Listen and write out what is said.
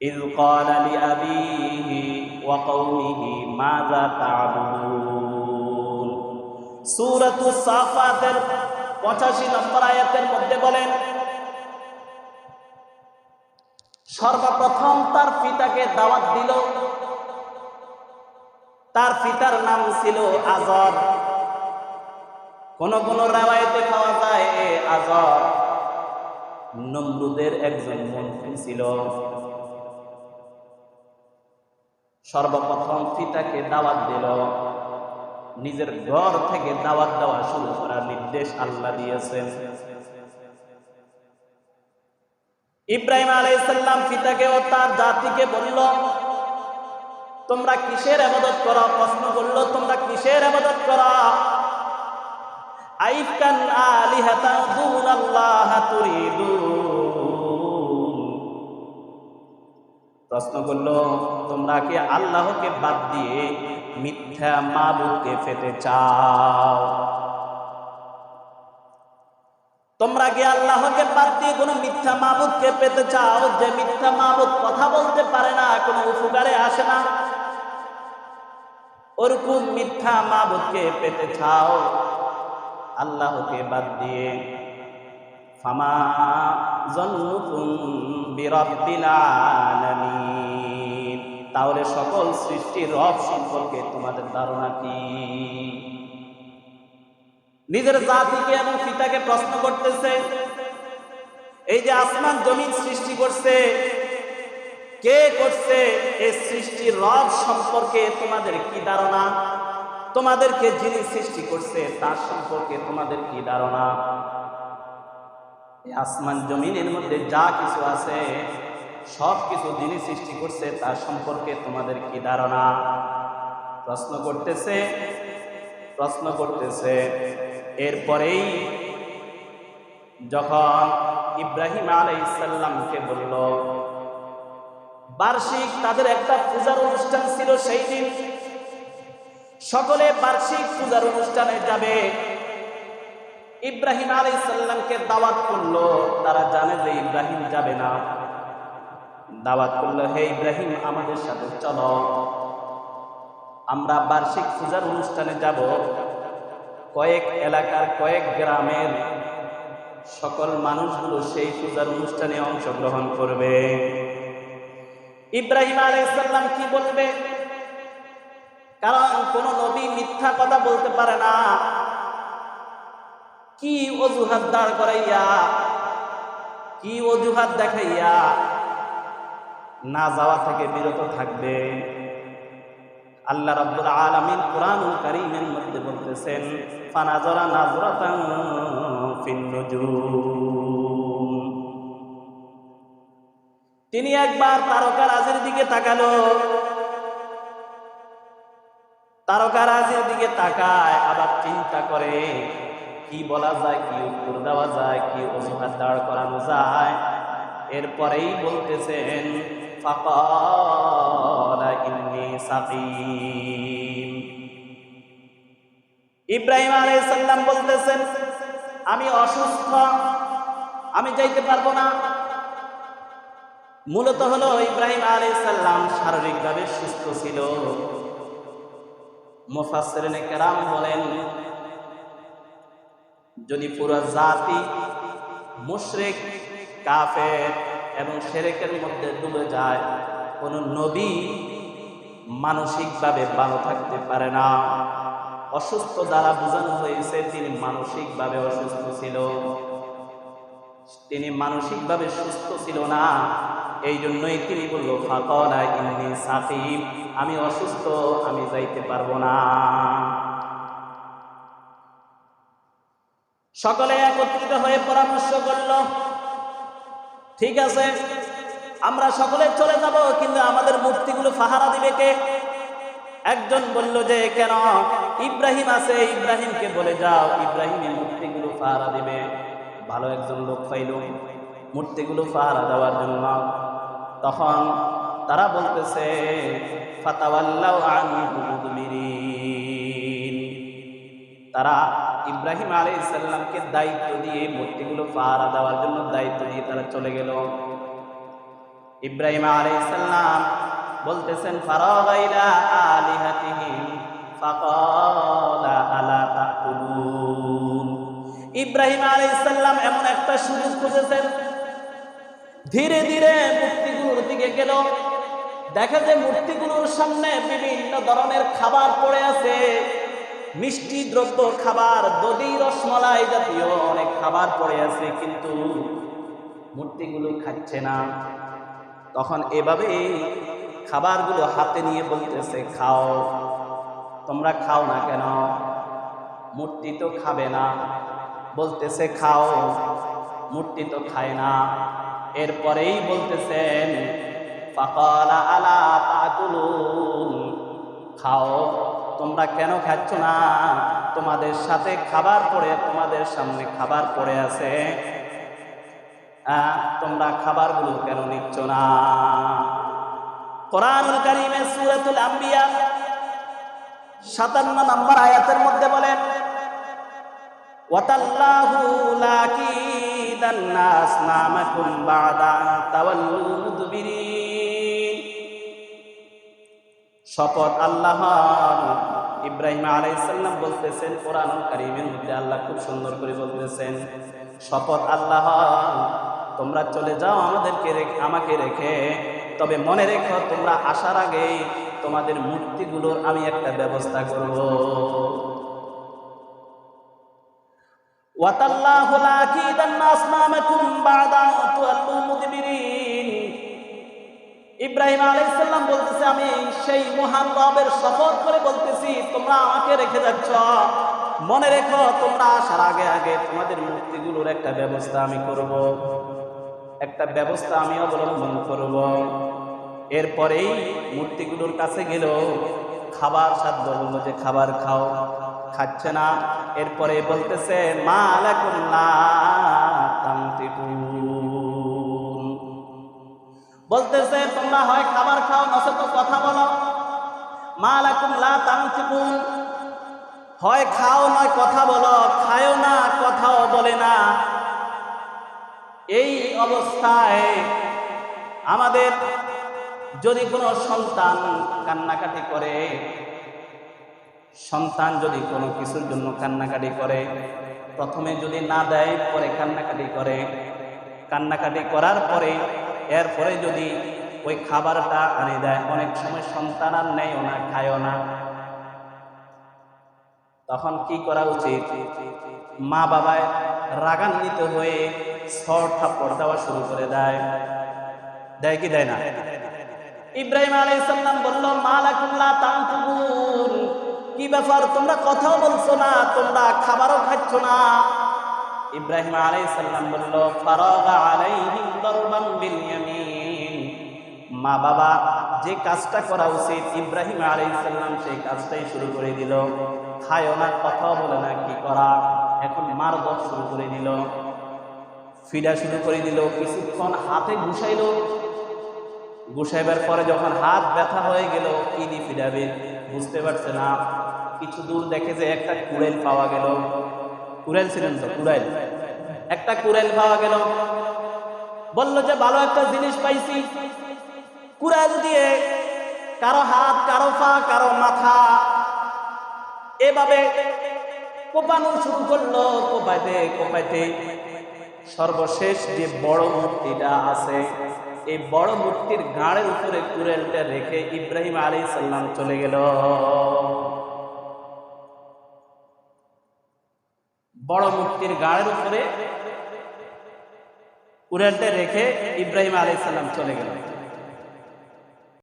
إذ قال لأبيه وقومه ماذا تعبدون سورة الصافات পঁচাশি নম্বর আয়াতের মধ্যে বলেন সর্বপ্রথম তার পিতাকে দাওয়াত দিল তার পিতার নাম ছিল আজর কোন কোন রাওয়ায়তে পাওয়া যায় এ আজর নমরুদের একজন মন্ত্রী ছিল সর্বপ্রথম পিতাকে দাওয়াত দিল। নিজের ঘর থেকে দাওয়াত দেওয়া শুরু করার নির্দেশ আল্লাহ দিয়েছেন। ইব্রাহিম আলাইসাল্লাম পিতাকে ও তার জাতিকে বলল, তোমরা কিসের আবাদত করো? প্রশ্ন করল, তোমরা কিসের আবাদত করো? আইফকান আলিহাতা দুনাল্লাহ তুরিদুন। প্রশ্ন করল, তোমরা কি আল্লাহকে বাদ দিয়ে মিথ্যা মাবুদকে পেতে চাও? তোমরা কি আল্লাহকে বাদ দিয়ে কোনো মিথ্যা মাবুদকে পেতে চাও যে মিথ্যা মাবুদ কথা বলতে পারে না, কোনো উপকারে আসে না? ওরকম মিথ্যা মাবুদকে পেতে চাও, আল্লাহকে বাদ দিয়ে তাহলে সকল সৃষ্টির রব সম্পর্কে তোমাদের ধারণা কি? নিজের জাতিকে এবং পিতাকে প্রশ্ন করতেছে, এই যে আসমান জমিন সৃষ্টি করছে, কে করছে এই সৃষ্টির রব সম্পর্কে তোমাদের কি ধারণা? তোমাদেরকে যিনি সৃষ্টি করছে তার সম্পর্কে তোমাদের কি ধারণা? আসমান জমিনের মধ্যে যা কিছু আছে, সব কিছু যিনি সৃষ্টি করছে, তার সম্পর্কে তোমাদের কি ধারণা? প্রশ্ন করতেছে প্রশ্ন করতেছে। এরপরেই যখন ইব্রাহিম আলাইসাল্লামকে বলল, বার্ষিক তাদের একটা পূজার অনুষ্ঠান ছিল সেই দিন। সকলে বার্ষিক পূজার অনুষ্ঠানে যাবে। ইব্রাহিম আলাইসাল্লামকে দাওয়াত করল। তারা জানে যে ইব্রাহিম যাবে না। দাওয়াত করল, হে ইব্রাহিম, আমাদের সাথে চলো। আমরা বার্ষিক পূজার অনুষ্ঠানে যাব। কয়েক এলাকার কয়েক গ্রামের সকল মানুষগুলো সেই পূজার অনুষ্ঠানে অংশগ্রহণ করবে। ইব্রাহিম আলাইসাল্লাম কি বলবে? কারণ কোন নবী মিথ্যা কথা বলতে পারে না। কি অজুহাত দাঁড় করাইয়া? কি অজুহাত দেখাইয়া? না যাওয়া থেকে বিরত থাকবে। আল্লাহ রাব্বুল আলামিন কোরআনুল কারীমের মধ্যে বলতেছেন, ফানাজরা নাজরাতান তিনি একবার তারকারাজের দিকে তাকালো। তারকারাজের দিকে তাকায়, আবার চিন্তা করে কি বলা যায়, কি উত্তর দেওয়া যায়, কি অজুহাত দাঁড় করানো যায়? এরপরেই বলতেছেন ইব্রাহিম আলাইসাল্লাম বলতেছেন, আমি অসুস্থ, আমি যাইতে পারব না। মূলত হলো ইব্রাহিম আলাইসাল্লাম শারীরিকভাবে সুস্থ ছিল। মুফাসসিরিনে কেরাম বলেন যদি পুরো জাতি মুশরিক, কাফের এবং সেরেকের মধ্যে ডুবে যায়, কোন নবী মানসিকভাবে ভালো থাকতে পারে না। অসুস্থ দ্বারা বোঝানো হয়েছে, তিনি মানসিকভাবে অসুস্থ ছিল। তিনি মানসিকভাবে সুস্থ ছিল না। এই জন্যই তিনি বলল ফাকরা ইন্নি সাকিব, আমি অসুস্থ, আমি যাইতে পারব না। সকলে একত্রিত হয়ে পরামর্শ করল, ঠিক আছে, আমরা সকলে চলে যাব, কিন্তু আমাদের মূর্তিগুলো ফাহারা দিবে কে? একজন বলল যে, কেন? ইব্রাহিম আছে, ইব্রাহিমকে বলে যাও, ইব্রাহিমের মূর্তিগুলো ফাহারা দিবে। ভালো একজন লোক পাইল, মূর্তিগুলো ফাহারা দেওয়ার জন্য। তখন তারা বলতেছে মুদবিরিন তারা ইব্রাহিম আলাইহিস সালামকে দায়িত্ব দিয়ে মূর্তিগুলো পাহারা দেওয়ার জন্য দায়িত্ব দিয়ে তারা চলে গেল। ইব্রাহিম আলাইসাল্লাম বলতেছেন ফারাগাইলা আলিহাতিহিম ফাকালা আলা ইব্রাহিম আলাইসাল্লাম এমন একটা সুযোগ খুঁজেছেন। ধীরে ধীরে মূর্তিগুলোর দিকে গেল। দেখা যায় মূর্তিগুলোর সামনে বিভিন্ন ধরনের খাবার পড়ে আছে। মিষ্টি দ্রব্য খাবার, দধি রসমলাই জাতীয় অনেক খাবার পড়ে আছে, কিন্তু মূর্তিগুলো খাচ্ছে না। তখন এভাবে খাবারগুলো হাতে নিয়ে বলতেছে, খাও। তোমরা খাও না কেন? মূর্তি তো খাবে না। বলতেছে, খাও। মূর্তি তো খায় না। এরপরেই বলতেছেন, ফাকালা আলা তাকুলুন। খাও। তোমরা কেন খাচ্ছ না? তোমাদের সাথে খাবার পড়ে, তোমাদের সামনে খাবার পড়ে আছে। তোমরা খাবারগুলো কেন নিচ্ছ না? কোরআনুল কারিমে সূরাতুল আম্বিয়া সাতান্ন নম্বর আয়াতের মধ্যে বলেন ওয়াতাল্লাহু লাকিদান্না আসনামাকুম বাদা শপথ আল্লাহ ইব্রাহিম আলাইসাল্লাম বলতেছেন কোরআনুল কারিমের মধ্যে আল্লাহ খুব সুন্দর করে বলতেছেন, শপথ আল্লাহ, তোমরা চলে যাও আমাদেরকে রেখে, আমাকে রেখে, তবে মনে রেখো তোমরা আসার আগে তোমাদের মূর্তিগুলোর আমি একটা ব্যবস্থা করব। ওয়াতাল্লাহু লাকিদান্না আসনামাকুম বাদা তুআল্লু ইব্রাহিম আলাইসাল্লাম বলতেছে, আমি সেই মহান রবের শপথ করে বলতেছি, তোমরা আমাকে রেখে যাচ্ছ। মনে রেখো, তোমরা আসার আগে আগে তোমাদের মূর্তিগুলোর একটা ব্যবস্থা আমি করব। একটা ব্যবস্থা আমি অবলম্বন করব। এরপরেই মূর্তিগুলোর কাছে গেল। খাবার সাধ্য বলল যে খাবার খাও। খাচ্ছে না। এরপরে বলতেছে, মা তামতিকুন বলতেছে, তোমরা হয় খাবার খাও, নচেত কথা বলো। মা লাকুম লা তামতিকুন হয় খাও, নয় কথা বলো খায়ও না, কথাও বলে না। এই অবস্থায় আমাদের যদি কোনো সন্তান কান্নাকাটি করে, সন্তান যদি কোনো কিছুর জন্য কান্নাকাটি করে, প্রথমে যদি না দেয়, পরে কান্নাকাটি করে। কান্নাকাটি করার পরে এরপরে যদি ওই খাবারটা আনে দেয়, অনেক সময় সন্তান আর নেয়ও না, খায়ও না। তখন কি করা উচিত? মা বাবায় রাগান্বিত হয়ে ছড় থাপ্পড় দেওয়া শুরু করে দেয়। দেয় কি দেয় না? ইব্রাহিম আলাইসাল্লাম বলল মালাকুল্লাহ তান্তুবুন কি ব্যাপার? তোমরা কথাও বলছো না, তোমরা খাবারও খাচ্ছ না। ইব্রাহিম আলাইসাল্লাম ইয়ামিন। মা বাবা, যে কাজটা করা উচিত, ইব্রাহিম আলাইসাল্লাম সেই কাজটাই শুরু করে দিল। খায়ও না কথা বলে না, কি করা? এখন মার দর শুরু করে দিল। ফিডা শুরু করে দিল। কিছুক্ষণ হাতে ঘুষাইল ঘুষাইবার পরে যখন হাত ব্যথা হয়ে গেল দিয়ে ফিরাবে বুঝতে পারছে না। কিছু দূর দেখে যে একটা কুড়েল পাওয়া গেল। কুড়েল ছিলেন তো কুড়াইল একটা কুড়েল পাওয়া গেল। বলল যে, ভালো একটা জিনিস পাইছি। কুড়াইল দিয়ে, কারও হাত, কারও পা, কারও মাথা। এভাবে কোপানো শুরু করল, কোপাইতে কোপাইতে। সর্বশেষ যে বড় মূর্তিটা আছে, এই বড় মূর্তির গাঁড়ের উপরে কুড়েলটা রেখে ইব্রাহিম আলী সাল্লাম চলে গেল। বড় মূর্তির গাড়ের উপরে উড়ালটা রেখে ইব্রাহিম আলাইসাল্লাম চলে গেল।